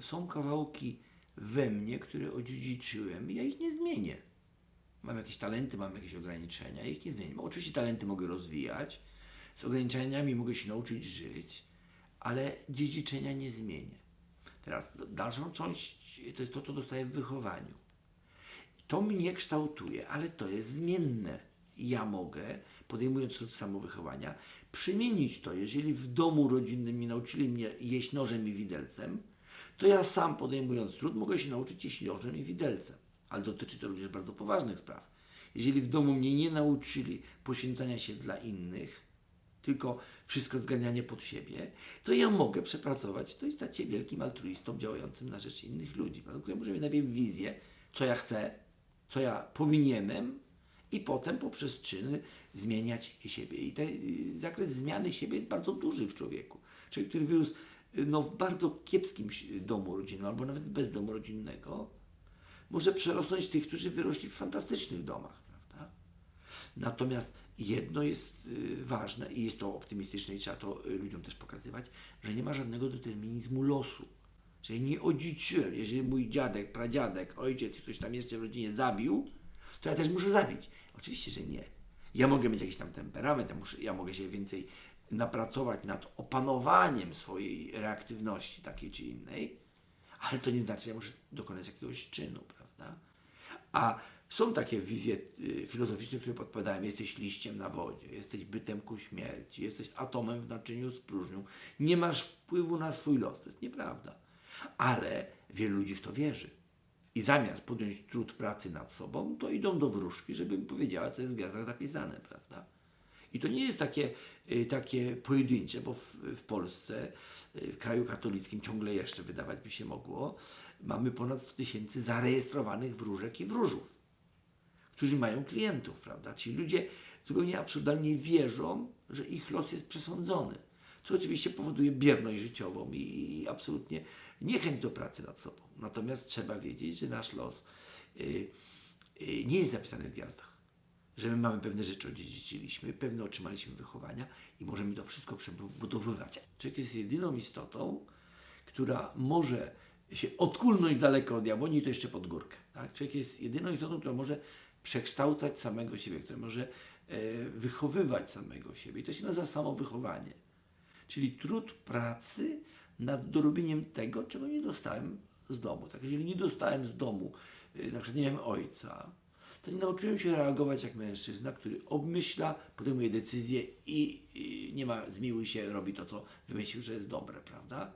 są kawałki we mnie, które odziedziczyłem i ja ich nie zmienię. Mam jakieś talenty, mam jakieś ograniczenia, ich nie zmienię. Oczywiście talenty mogę rozwijać, z ograniczeniami mogę się nauczyć żyć, ale dziedziczenia nie zmienię. Teraz dalszą część to jest to, co dostaję w wychowaniu. To mnie kształtuje, ale to jest zmienne. Ja mogę, podejmując trud samowychowania, przemienić to. Jeżeli w domu rodzinnym nie nauczyli mnie jeść nożem i widelcem, to ja sam podejmując trud mogę się nauczyć jeść nożem i widelcem. Ale dotyczy to również bardzo poważnych spraw. Jeżeli w domu mnie nie nauczyli poświęcania się dla innych, tylko wszystko zganianie pod siebie, to ja mogę przepracować to i stać się wielkim altruistą działającym na rzecz innych ludzi. Ja muszę mieć najpierw wizję, co ja chcę, co ja powinienem i potem poprzez czyny zmieniać siebie. I ten y, zakres zmiany siebie jest bardzo duży w człowieku. Człowiek, który wyrósł no, w bardzo kiepskim domu rodzinnym albo nawet bez domu rodzinnego, może przerosnąć tych, którzy wyrośli w fantastycznych domach, prawda? Natomiast jedno jest y, ważne i jest to optymistyczne i trzeba to y, ludziom też pokazywać, że nie ma żadnego determinizmu losu. Że nie odziedziczyłem. Jeżeli mój dziadek, pradziadek, ojciec, ktoś tam jeszcze w rodzinie zabił, to ja też muszę zabić. Oczywiście, że nie. Ja mogę mieć jakiś tam temperament, ja, muszę, ja mogę się więcej napracować nad opanowaniem swojej reaktywności takiej czy innej, ale to nie znaczy, że ja muszę dokonać jakiegoś czynu, prawda? A są takie wizje y, filozoficzne, które podpowiadają, jesteś liściem na wodzie, jesteś bytem ku śmierci, jesteś atomem w naczyniu z próżnią, nie masz wpływu na swój los. To jest nieprawda. Ale wielu ludzi w to wierzy. I zamiast podjąć trud pracy nad sobą, to idą do wróżki, żeby im powiedziała, co jest w gwiazdach zapisane, prawda? I to nie jest takie, y, takie pojedyncze, bo w, w Polsce, y, w kraju katolickim ciągle jeszcze wydawać by się mogło, mamy ponad 100 tysięcy zarejestrowanych wróżek i wróżów, którzy mają klientów, prawda? Ci ludzie zupełnie absurdalnie wierzą, że ich los jest przesądzony. Co oczywiście powoduje bierność życiową i, absolutnie niechęć do pracy nad sobą. Natomiast trzeba wiedzieć, że nasz los y, nie jest zapisany w gwiazdach że my mamy pewne rzeczy odziedziczyliśmy, pewne otrzymaliśmy wychowania i możemy to wszystko przebudowywać. Człowiek jest jedyną istotą, która może się odkulnąć daleko od diabłoni i to jeszcze pod górkę. Tak? Człowiek jest jedyną istotą, która może przekształcać samego siebie, która może e, wychowywać samego siebie. I to się nazywa samowychowanie. Czyli trud pracy nad dorobieniem tego, czego nie dostałem z domu. Tak? Jeżeli nie dostałem z domu, y, na przykład nie miałem ojca, to nie nauczyłem się reagować jak mężczyzna, który obmyśla, podejmuje decyzje i, i nie ma, zmiłuj się, robi to, co wymyślił, że jest dobre, prawda?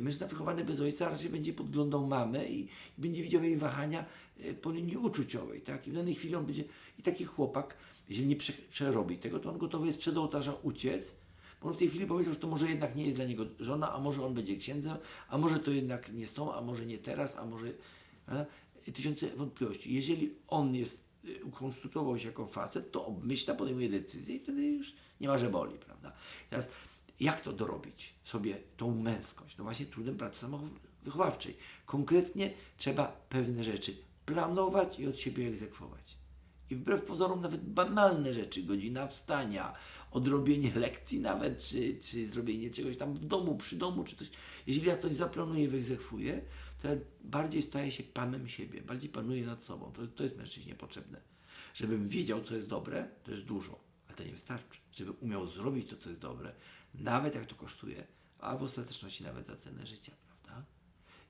Mężczyzna wychowany bez ojca raczej będzie podglądał mamę i, i będzie widział jej wahania y, po linii uczuciowej, tak? I w danej chwili on będzie, i taki chłopak, jeżeli nie prze, przerobi tego, to on gotowy jest przed ołtarza uciec, bo on w tej chwili powiedział, że to może jednak nie jest dla niego żona, a może on będzie księdzem, a może to jednak nie z tą, a może nie teraz, a może... Prawda? Tysiące wątpliwości. Jeżeli on jest, y, ukonstytuował się jako facet, to obmyśla, podejmuje decyzję i wtedy już nie ma, że boli, prawda? Teraz, jak to dorobić sobie tą męskość? No właśnie trudem pracy samowychowawczej. Konkretnie trzeba pewne rzeczy planować i od siebie egzekwować. I wbrew pozorom nawet banalne rzeczy, godzina wstania, odrobienie lekcji nawet, czy, czy zrobienie czegoś tam w domu, przy domu, czy coś. Jeżeli ja coś zaplanuję, wyegzekwuję, ja bardziej staję się panem siebie, bardziej panuję nad sobą. To, to jest mężczyźnie potrzebne. Żebym wiedział, co jest dobre, to jest dużo, ale to nie wystarczy. Żebym umiał zrobić to, co jest dobre, nawet jak to kosztuje, a w ostateczności nawet za cenę życia, prawda?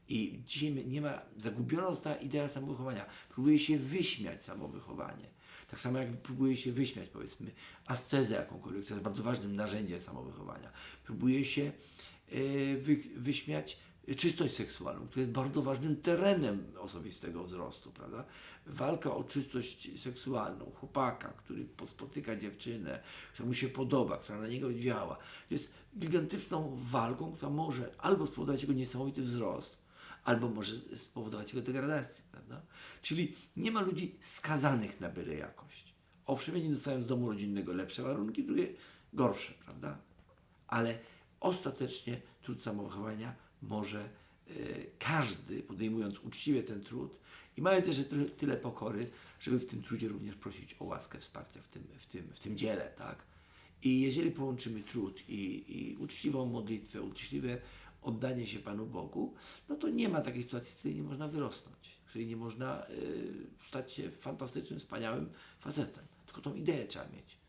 I dzisiaj nie ma, zagubiona została idea samowychowania. Próbuje się wyśmiać samowychowanie. Tak samo jak próbuje się wyśmiać, powiedzmy, ascezę jakąkolwiek, co jest bardzo ważnym narzędziem samowychowania. Próbuje się e, wy, wyśmiać czystość seksualną, która jest bardzo ważnym terenem osobistego wzrostu, prawda? Walka o czystość seksualną chłopaka, który po- spotyka dziewczynę, która mu się podoba, która na niego działa, jest gigantyczną walką, która może albo spowodować jego niesamowity wzrost, albo może spowodować jego degradację, prawda? Czyli nie ma ludzi skazanych na byle jakość. Owszem, jedni dostają z domu rodzinnego lepsze warunki, drugie gorsze, prawda? Ale ostatecznie trud samowychowania może e, każdy, podejmując uczciwie ten trud i mając jeszcze tyle pokory, żeby w tym trudzie również prosić o łaskę wsparcia w tym, w tym, w tym dziele, tak? I jeżeli połączymy trud i, i uczciwą modlitwę, uczciwe oddanie się Panu Bogu, no to nie ma takiej sytuacji, z której nie można wyrosnąć, w której nie można y, stać się fantastycznym, wspaniałym facetem. Tylko tą ideę trzeba mieć.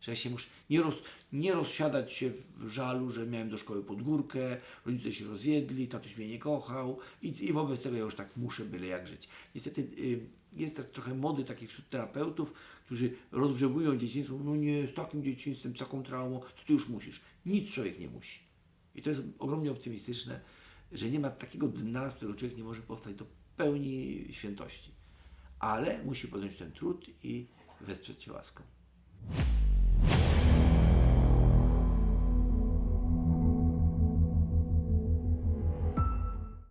Że się muszę nie, roz, nie rozsiadać się w żalu, że miałem do szkoły pod górkę, rodzice się rozjedli, tatuś mnie nie kochał i, i wobec tego ja już tak muszę byle jak żyć. Niestety y, jest tak trochę mody takich wśród terapeutów, którzy rozgrzebują dzieciństwo, no nie, z takim dzieciństwem, z taką traumą, to ty już musisz. Nic człowiek nie musi. I to jest ogromnie optymistyczne, że nie ma takiego dna, z którego człowiek nie może powstać do pełni świętości. Ale musi podjąć ten trud i wesprzeć się łaską.